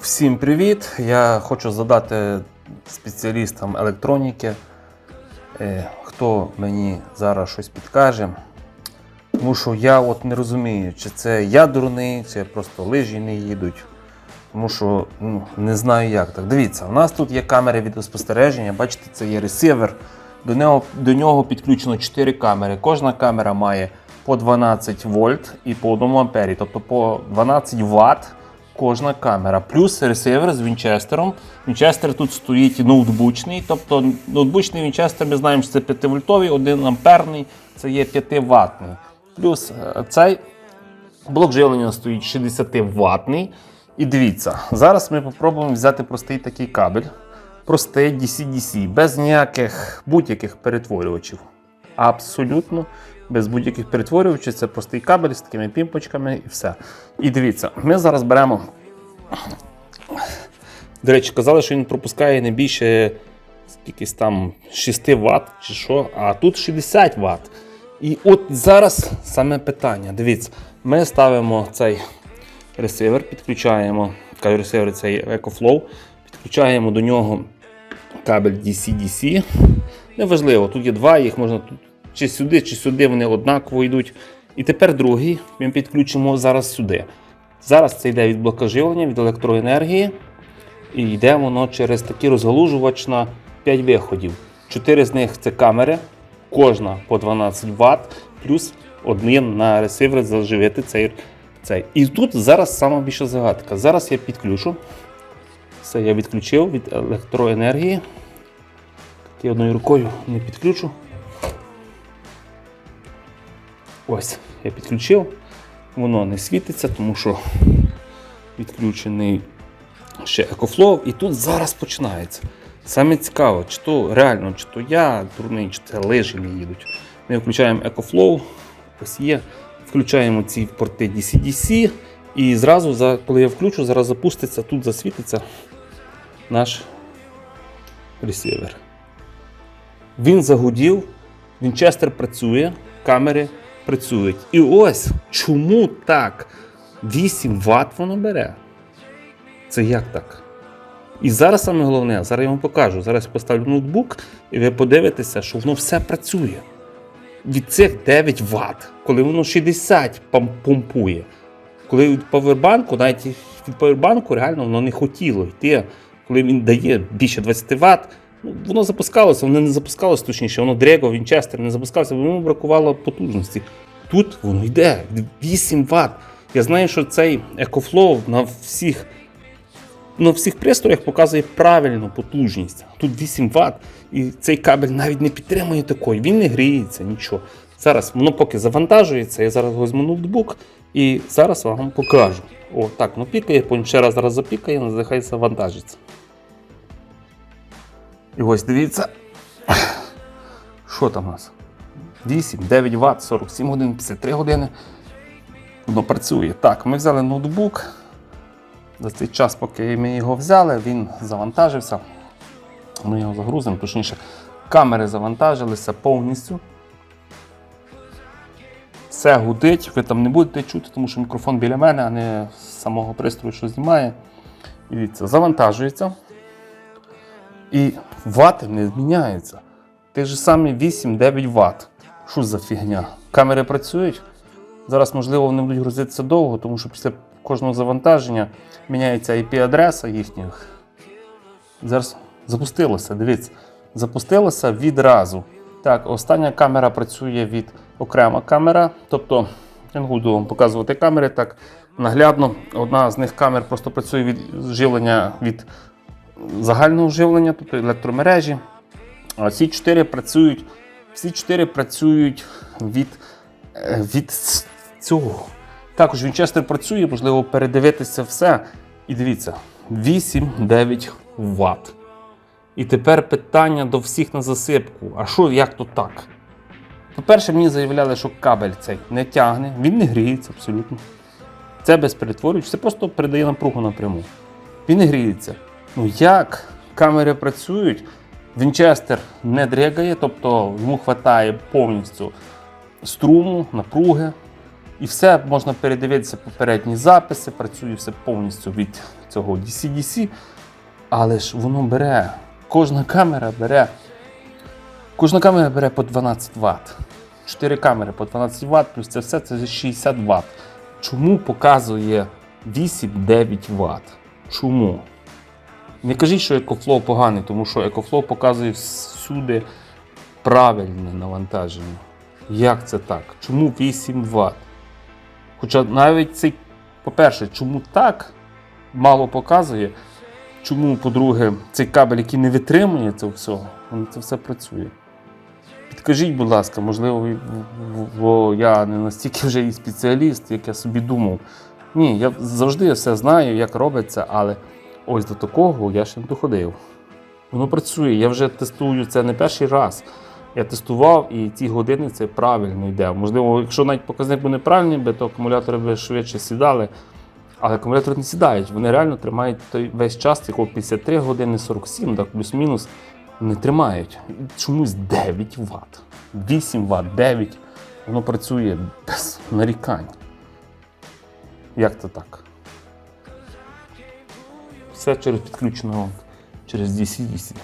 Всім привіт! Я хочу задати спеціалістам електроніки, е, хто мені зараз щось підкаже. Тому що я от не розумію, чи це я дурний, чи просто лижі не їдуть. Тому що ну, не знаю як так. Дивіться, у нас тут є камери відеоспостереження, бачите, це є ресивер. До нього, до нього підключено 4 камери. Кожна камера має по 12 вольт і по 1 ампері, тобто по 12 Вт кожна камера. Плюс ресивер з вінчестером. Вінчестер тут стоїть ноутбучний, тобто ноутбучний вінчестер ми знаємо, що це 5 вольтовий, 1 амперний, це є 5 ватний. Плюс е, цей Блок живлення стоїть 60 ватний. І дивіться, зараз ми спробуємо взяти простий такий кабель. Простий DC-DC, без ніяких будь-яких перетворювачів. Абсолютно без будь-яких перетворювачів. Це простий кабель з такими пімпочками і все. І дивіться, ми зараз беремо. До речі, казали, що він пропускає не більше якийсь там 6 Вт чи що, а тут 60 Вт. І от зараз саме питання. Дивіться, ми ставимо цей ресивер, підключаємо кажу, ресивер цей EcoFlow, підключаємо до нього кабель DC-DC. Неважливо, тут є два, їх можна тут чи сюди, чи сюди, вони однаково йдуть. І тепер другий ми підключимо зараз сюди. Зараз це йде від блока живлення, від електроенергії. І йде воно через такий розгалужувач на 5 виходів. Чотири з них це камери, кожна по 12 Вт, плюс один на ресивер заживити цей. Цей. І тут зараз сама більша загадка. Зараз я підключу. Все, я відключив від електроенергії. Я одною рукою не підключу. Ось, я підключив. Воно не світиться, тому що відключений ще EcoFlow. І тут зараз починається. Саме цікаво, чи то реально, чи то я дурний, чи це лижі не їдуть. Ми включаємо EcoFlow, ось є. Включаємо ці порти DC-DC. І зразу, коли я включу, зараз запуститься, тут засвітиться наш ресивер. Він загудів, Вінчестер працює, камери працюють. І ось чому так 8 Вт воно бере. Це як так? І зараз саме головне, зараз я вам покажу. Зараз поставлю ноутбук, і ви подивитеся, що воно все працює. Від цих 9 Вт, коли воно 60 помпує. Коли від павербанку, навіть від павербанку реально воно не хотіло йти. Коли він дає більше 20 Вт, ну, воно запускалося, воно не запускалося точніше, воно Дрего, Вінчестер не запускався, бо йому бракувало потужності. Тут воно йде 8 Вт. Я знаю, що цей EcoFlow на всіх на всіх пристроях показує правильну потужність. Тут 8 Вт, і цей кабель навіть не підтримує такої, він не гріється, нічого. Зараз воно поки завантажується, я зараз візьму ноутбук і зараз вам покажу. О, так, ну пікає, потім ще раз зараз запікає, нехай завантажиться. І ось дивіться, що там у нас? 8, 9 Вт, 47 годин, 53 години. Воно працює. Так, ми взяли ноутбук. За цей час, поки ми його взяли, він завантажився. Ми його загрузимо, точніше, камери завантажилися повністю. Все гудить, ви там не будете чути, тому що мікрофон біля мене, а не з самого пристрою, що знімає. Дивіться, завантажується. І вати не зміняються. Те ж самі 8-9 Вт. Що за фігня? Камери працюють. Зараз, можливо, вони будуть грузитися довго, тому що після кожного завантаження міняється IP-адреса їхніх. Зараз запустилося, дивіться. Запустилося відразу. Так, остання камера працює від окрема камера. Тобто, я не буду вам показувати камери так наглядно. Одна з них камер просто працює від живлення від загального живлення, тобто електромережі. А ці чотири працюють, всі чотири працюють від, е, від цього. Також Вінчестер працює, можливо, передивитися все. І дивіться, 8-9 Вт. І тепер питання до всіх на засипку. А що, як то так? По-перше, мені заявляли, що кабель цей не тягне, він не гріється абсолютно. Це без перетворювач, це просто передає напругу напряму. Він не гріється. Ну як камери працюють? Вінчестер не дригає, тобто йому вистачає повністю струму, напруги. І все можна передивитися попередні записи, працює все повністю від цього DC-DC. Але ж воно бере, кожна камера бере, кожна камера бере по 12 Вт. 4 камери по 12 Вт, плюс це все це 60 Вт. Чому показує 8-9 Вт? Чому? Не кажіть, що EcoFlow поганий, тому що EcoFlow показує всюди правильне навантаження. Як це так? Чому 8 Вт? Хоча навіть цей, по-перше, чому так мало показує, чому, по-друге, цей кабель, який не витримує цього всього, воно це все працює. Підкажіть, будь ласка, можливо, бо я не настільки вже і спеціаліст, як я собі думав. Ні, я завжди все знаю, як робиться, але ось до такого я ще не доходив. Воно працює, я вже тестую це не перший раз. Я тестував і ці години це правильно йде. Можливо, якщо навіть показник був неправильний, то акумулятори би швидше сідали. Але акумулятори не сідають, вони реально тримають той весь час, якого 53 години, 47, так плюс-мінус, не тримають. Чомусь 9 Вт, 8 Вт, 9. Воно працює без нарікань. Як це так? Все через підключеного через DC-DC.